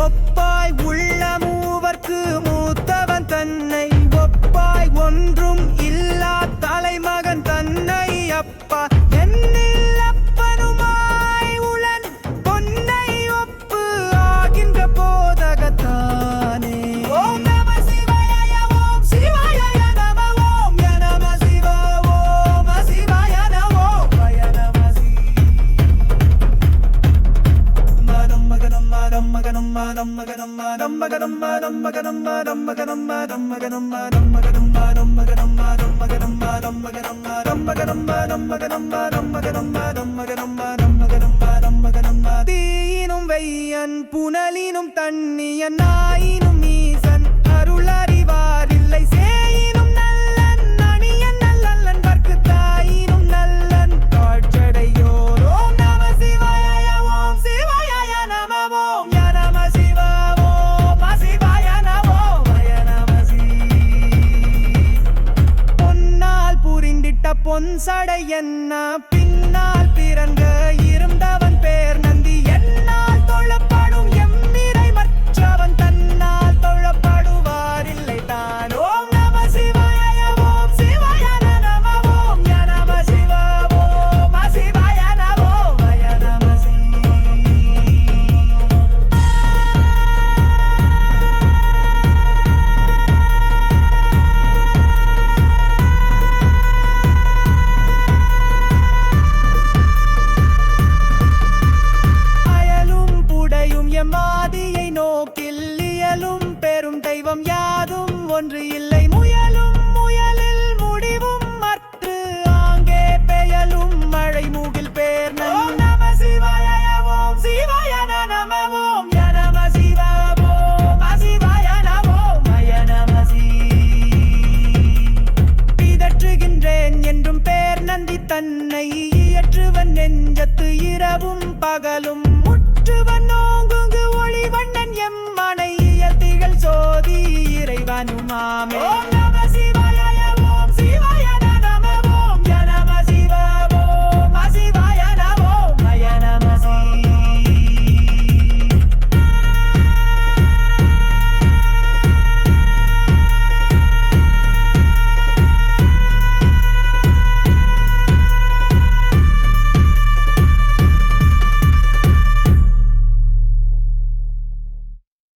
ஒப்பாய் உள்ள தம்மகதம்மா தம்மகதம்மா தம்மகதம்மா தம்மகதம்மா தம்மகதம்மா தம்மகதம்மா தீயினும் வெய்யன் புனலினும் தண்ணியன் நாயினும் பொன் சடை என்ன பின்னால் பிறங்க இருந்தவன் பேர் இவன் நெஞ்சத்து இரவும் பகலும்